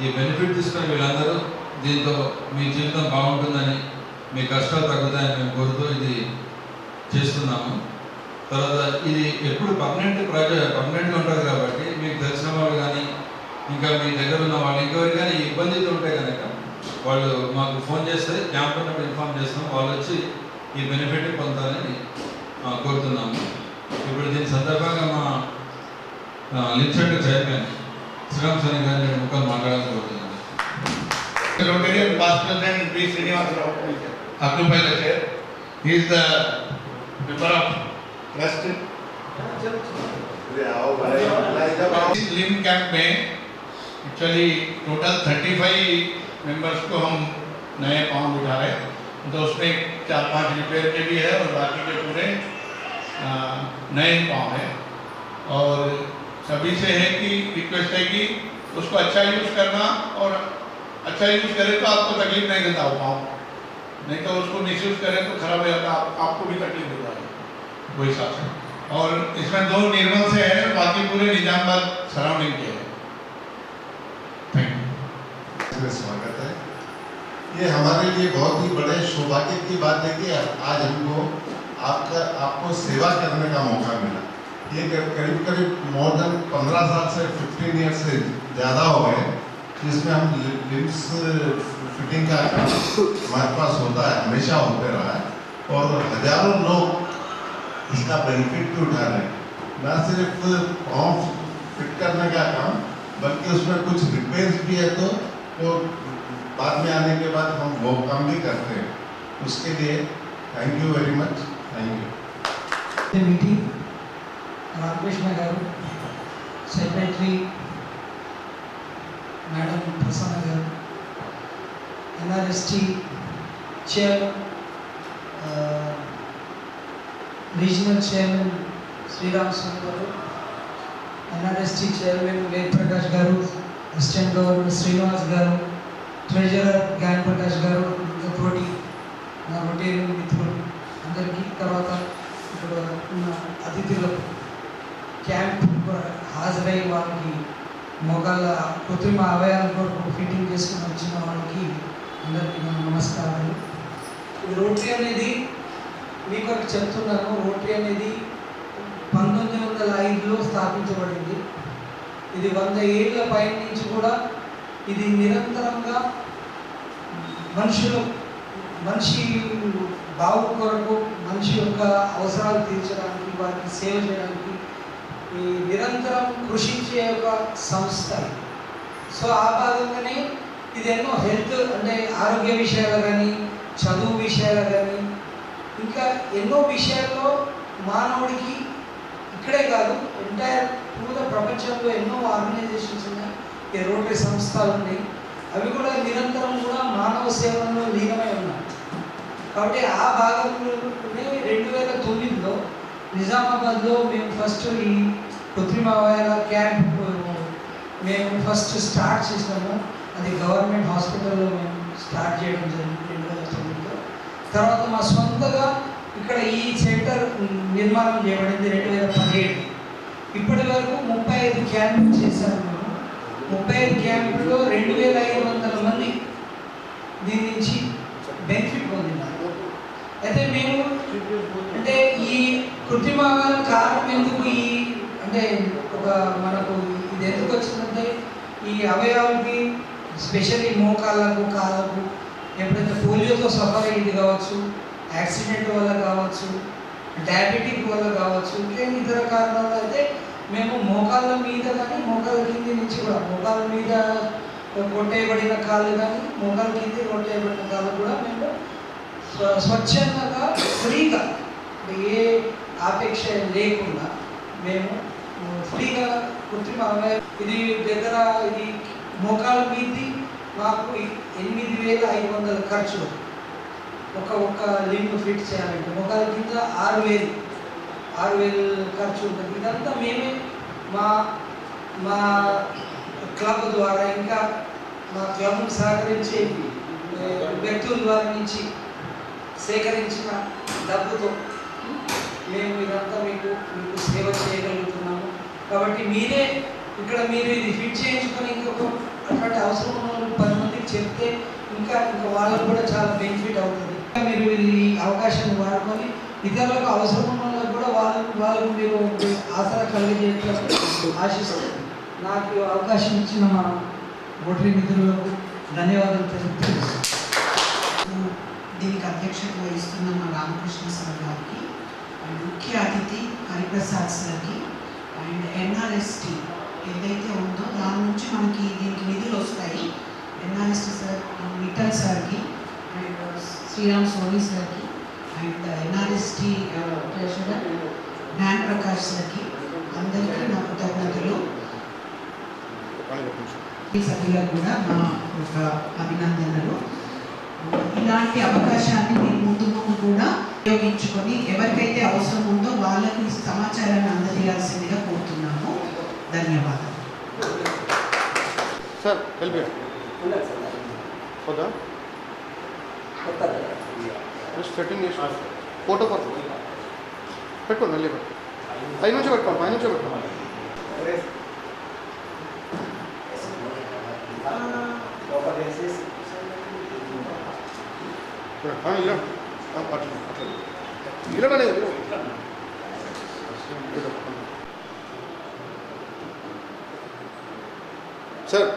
ఈ బెనిఫిట్ తీసుకున్న వీళ్ళందరూ దీంతో మీ జీవితం బాగుంటుందని మీ కష్టాలు తగ్గుతాయని మేము కోరుతూ ఇది చేస్తున్నాము. తర్వాత ఇది ఎప్పుడు పర్మనెంట్ ప్రాజెక్ట్ పర్మనెంట్గా ఉంటుంది కాబట్టి మీకు తెలిసిన వాళ్ళు కానీ ఇంకా మీ దగ్గర ఉన్న వాళ్ళు ఇంకెవరు కానీ ఇబ్బందితో ఉంటే కనుక వాళ్ళు మాకు ఫోన్ చేస్తే క్యాంప్ ఉన్నప్పుడు ఇన్ఫామ్ చేస్తాం. వాళ్ళు వచ్చి ఈ బెనిఫిట్ పొందాలని కోరుతున్నాము. ఇప్పుడు దీని సందర్భంగా మా లించండ్ చైర్మన్ శ్రీరామ్ సని గారిని రెండు ముక్కలు మాట్లాడాలని కోరుతున్నాను Rotarian past president P. Srinivasa Rao occupy the chair. He is the member of trust. इस लिम कैंप में एक्चुअली टोटल 35 मेंबर्स को हम नए पाँव बिठा रहे हैं तो उसमें चार पांच रिपेयर के भी है और बाकी के पूरे अ, नए पाँव है और सभी से है कि रिक्वेस्ट है कि उसको अच्छा यूज़ करना और अच्छा यूज़ करें तो आपको तकलीफ़ नहीं देता हो नहीं तो उसको मिसयूज करें तो खराब हो जाता आप, आपको भी तकलीफ़ है वो हिसाब से और इसमें दो निर्मल से है बाकी पूरे निजामबाद सराउंडिंग के है। थैंक यू स्वागत है। ये हमारे लिए बहुत ही बड़े सौभाग्य की बात है कि आज हमको आपका आपको सेवा करने का मौका मिला। ये करीब करीब मोर देन पंद्रह साल से फिफ्टीन ईयर से ज़्यादा हो गए, जिसमें हम लिप्स फिटिंग का हमारे पास होता है, हमेशा होते रहा है, और हज़ारों लोग इसका बेनिफिट भी तो उठा रहे हैं। न सिर्फ़ पाँव फिट करने का काम, बल्कि उसमें कुछ रिपेयर्स भी है तो वो बाद में आने के बाद हम वो काम भी करते हैं। उसके लिए thank you very much thank you meeting Ramakrishna garu secretary madam Prasanna garu NRST chair regional chairman Sriram Swamy garu NRST chairman Ved Prakash గారు అసిస్టెంట్ గవర్నర్ శ్రీనివాస్ గారు ట్రెజరర్ జ్ఞాన్ ప్రకాష్ గారు ఇంకా తోటి నా రొటేరియన్ మిత్రులు అందరికీ తర్వాత ఇక్కడ ఉన్న అతిథులకు క్యాంప్ హాజరై వాళ్ళకి మోకాళ్ళ కృత్రిమ అవయాల కొరకు ఫిట్టింగ్ చేసుకుని వచ్చిన వాళ్ళకి అందరికీ నా నమస్కారాలు. రోటరీ అనేది మీకు ఒకటి చెప్తున్నాను రోటరీ అనేది పంతొమ్మిది వందల ఐదులో స్థాపించబడింది. ఇది వంద ఏళ్ళ పైన నుంచి కూడా ఇది నిరంతరంగా మనుషులు మనిషి బావు కొరకు మనిషి యొక్క అవసరాలు తీర్చడానికి వారికి సేవ చేయడానికి ఈ నిరంతరం కృషించే ఒక సంస్థ సో ఆ భాగంగానే ఇది ఎన్నో హెల్త్ అంటే ఆరోగ్య విషయాలు కానీ చదువు విషయాలు కానీ ఇంకా ఎన్నో విషయాల్లో మానవుడికి ఇక్కడే కాదు ఎంటైర్ పూర్వ ప్రపంచంలో ఎన్నో ఆర్గనైజేషన్స్ ఉన్నాయి ఈ రోటరీ సంస్థలు ఉన్నాయి. అవి కూడా నిరంతరం కూడా మానవ సేవలో లీనమై ఉన్నాయి. కాబట్టి ఆ భాగంలోనే రెండు వేల తొమ్మిదిలో నిజామాబాద్లో మేము ఫస్ట్ ఈ కృత్రిమ అవయవ క్యాంప్ మేము ఫస్ట్ స్టార్ట్ చేసినాము. అది గవర్నమెంట్ హాస్పిటల్లో మేము స్టార్ట్ చేయడం జరిగింది రెండు వేల తొమ్మిదిలో. తర్వాత మా సొంతగా ఇక్కడ ఈ సెంటర్ నిర్మాణం చేయబడింది రెండు వేల పదిహేడు. ఇప్పటి వరకు ముప్పై ఐదు క్యాంపులు చేశాము మేము. ముప్పై ఐదు క్యాంపుల్లో రెండు వేల ఐదు వందల మంది దీని నుంచి బెనిఫిట్ పొందినారు. అయితే మేము అంటే ఈ కృత్రిమ కారణం ఎందుకు ఈ అంటే ఒక మనకు ఇది ఎందుకు వచ్చిందంటే ఈ అవయవాలకి స్పెషల్లీ మోకాళ్ళకు కాళ్ళకు ఎప్పుడైతే పోలియోతో సఫర్ అయ్యింది కావచ్చు యాక్సిడెంట్ వల్ల కావచ్చు డయాబెటిక్ వల్ల కావచ్చు ఇంకా ఇతర కారణాలు అయితే మేము మోకాళ్ళ మీద కానీ మోకాళ్ళ కింద నుంచి కూడా మోకాళ్ళ మీద కొట్టేయబడిన కాళ్ళు కానీ మోకాళ్ళ కింద కొట్టేయబడిన కాళ్ళు కూడా మేము స్వచ్ఛందంగా ఫ్రీగా ఏ ఆపేక్ష లేకుండా మేము ఫ్రీగా కృత్రిమ ఇది దగ్గర ఇది మోకాల మీది మాకు ఎనిమిది వేల ఐదు వందల ఖర్చు. ఒక ఒక్క లింక్ ఫిట్ చేయాలంటే మోకాల కింద ఆరు వేలు. ఆరు వేలు ఖర్చు ఉంటుంది. ఇదంతా మేమే మా మా క్లబ్ ద్వారా ఇంకా మా క్లబ్ను సహకరించే వ్యక్తుల ద్వారా నుంచి సేకరించిన డబ్బుతో మేము ఇదంతా మీకు మీకు సేవ చేయగలుగుతున్నాం. కాబట్టి మీరే ఇక్కడ మీరు ఇది ఫిట్ చేయించుకొని ఇంకొక అటువంటి అవసరం ఉన్న పది మందికి చెప్తే ఇంకా ఇంకా వాళ్ళకు కూడా చాలా బెనిఫిట్ అవుతుంది. ఇంకా మీరు ఈ అవకాశాన్ని వాడుకొని ఇతరులకు అవసరం ఉన్న వాళ్ళకు కూడా వాళ్ళకు వాళ్ళకు మీరు ఆసరా కలిగజేయాలని ఆశిస్తుంది. నాకు అవకాశం ఇచ్చిన మా ఓటరీ మిత్రులకు ధన్యవాదాలు తెలుపుతున్నాను. దీనికి అధ్యక్షత వహిస్తున్న మా రామకృష్ణ సార్ గారికి ముఖ్య అతిథి హరిప్రసాద్ సార్కి అండ్ ఎన్ఆర్ఎస్టీ ఏదైతే ఉందో దాని నుంచి మనకి దీనికి నిధులు వస్తాయి. ఎన్ఆర్ఎస్టీ సార్ మిఠల్ సార్కి అండ్ శ్రీరామ్ సోని సార్కి and NRST treasurer Gyan Prakash సార్కి అందరికీ నా కృతజ్ఞతలు. ఈ సభ్యులకు కూడా మా యొక్క అభినందనలు. ఇలాంటి అవకాశాన్ని మీరు ముందు ముందు కూడా ఉపయోగించుకొని ఎవరికైతే అవసరం ఉందో వాళ్ళకి సమాచారాన్ని అందజేయాల్సిందిగా కోరుతున్నాము. ధన్యవాదాలు. సార్ వద్దా జస్ట్ సెట్టింగ్ ఫోటో పట్టు. పెట్టుకోండి మళ్ళీ పెట్టు. పై నుంచి పెట్టుకోండి పై నుంచి పెట్టుకోండి ఆ, ఇలా ఆ, అట్లా అట్లా ఇలా లేదు ఇలా. ఇలా. సార్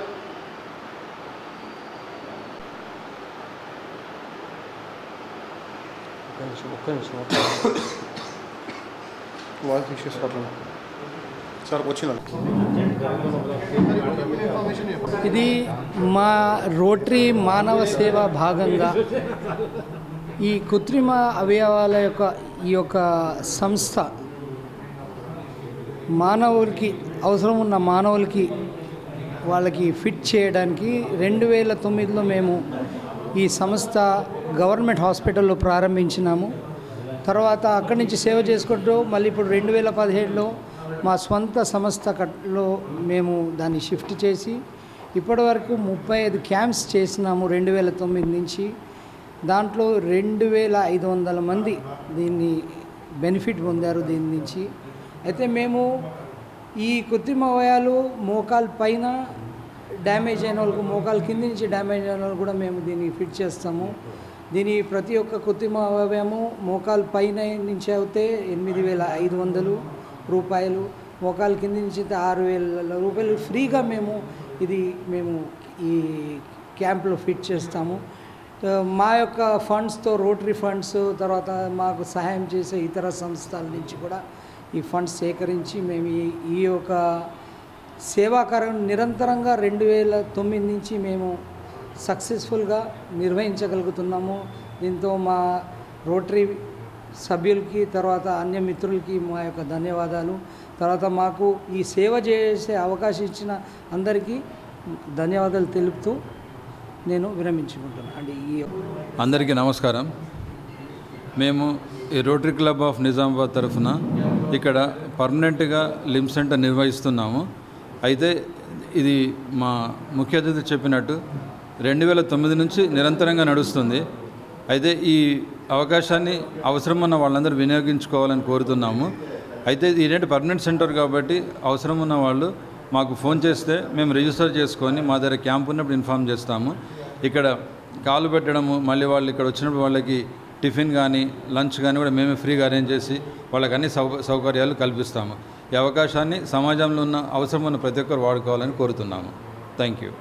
ఒక్క నిమిషం ఒక్క నిమిషం వాయిస్ ఇష్యూస్ ప్రాబ్లం సార్ వచ్చిన ఇది మా రోటరీ మానవ సేవ భాగంగా ఈ కృత్రిమ అవయవాల యొక్క ఈ యొక్క సంస్థ మానవులకి అవసరం ఉన్న మానవులకి వాళ్ళకి ఫిట్ చేయడానికి రెండు వేల తొమ్మిదిలో మేము ఈ సంస్థ గవర్నమెంట్ హాస్పిటల్లో ప్రారంభించినాము. తర్వాత అక్కడి నుంచి సేవ చేసుకుంటూ మళ్ళీ ఇప్పుడు రెండు వేల పదిహేడులో మా స్వంత సంస్థ కట్లో మేము దాన్ని షిఫ్ట్ చేసి ఇప్పటి వరకు ముప్పై ఐదు క్యాంప్స్ చేసినాము రెండు వేల తొమ్మిది నుంచి. దాంట్లో రెండు వేల ఐదు వందల మంది దీన్ని బెనిఫిట్ పొందారు దీని నుంచి. అయితే మేము ఈ కృత్రిమ అవయాలు మోకాలు పైన డ్యామేజ్ అయిన వాళ్ళకు మోకాలు కింద నుంచి డ్యామేజ్ అయిన వాళ్ళు కూడా మేము దీన్ని ఫిట్ చేస్తాము. దీని ప్రతి ఒక్క కృత్రిమ అవయవము మోకాలు పైన నుంచి అయితే ఎనిమిది వేల ఐదు వందలు రూపాయలు మోకాలు కింద నుంచి అయితే ఆరు వేల రూపాయలు ఫ్రీగా మేము ఇది మేము ఈ క్యాంప్లో ఫిట్ చేస్తాము. మా యొక్క ఫండ్స్తో రోటరీ ఫండ్స్ తర్వాత మాకు సహాయం చేసే ఇతర సంస్థల నుంచి కూడా ఈ ఫండ్స్ సేకరించి మేము ఈ ఈ యొక్క సేవాకారం నిరంతరంగా రెండు వేల తొమ్మిది నుంచి మేము సక్సెస్ఫుల్గా నిర్వహించగలుగుతున్నాము. దీంతో మా రోటరీ సభ్యులకి తర్వాత అన్య మిత్రులకి మా యొక్క ధన్యవాదాలు. తర్వాత మాకు ఈ సేవ చేసే అవకాశం ఇచ్చిన అందరికీ ధన్యవాదాలు తెలుపుతూ నేను విరమించుకుంటున్నాను అంటే ఈ అందరికీ నమస్కారం. మేము ఈ రోటరీ క్లబ్ ఆఫ్ నిజామాబాద్ తరఫున ఇక్కడ పర్మనెంట్గా లిమ్ సెంటర్ నిర్వహిస్తున్నాము. అయితే ఇది మా ముఖ్య అతిథి చెప్పినట్టు రెండు వేల తొమ్మిది నుంచి నిరంతరంగా నడుస్తుంది. అయితే ఈ అవకాశాన్ని అవసరం ఉన్న వాళ్ళందరూ వినియోగించుకోవాలని కోరుతున్నాము. అయితే ఇది ఏంటంటే పర్మనెంట్ సెంటర్ కాబట్టి అవసరం ఉన్న వాళ్ళు మాకు ఫోన్ చేస్తే మేము రిజిస్టర్ చేసుకొని మా దగ్గర క్యాంప్ ఉన్నప్పుడు ఇన్ఫామ్ చేస్తాము. ఇక్కడ కాలు పెట్టడము మళ్ళీ వాళ్ళు ఇక్కడ వచ్చినప్పుడు వాళ్ళకి టిఫిన్ కానీ లంచ్ కానీ కూడా మేమే ఫ్రీగా అరేంజ్ చేసి వాళ్ళకి అన్ని సౌ సౌకర్యాలు కల్పిస్తాము. ఈ అవకాశాన్ని సమాజంలో ఉన్న అవసరం ఉన్న ప్రతి ఒక్కరు వాడుకోవాలని కోరుతున్నాము. Thank you.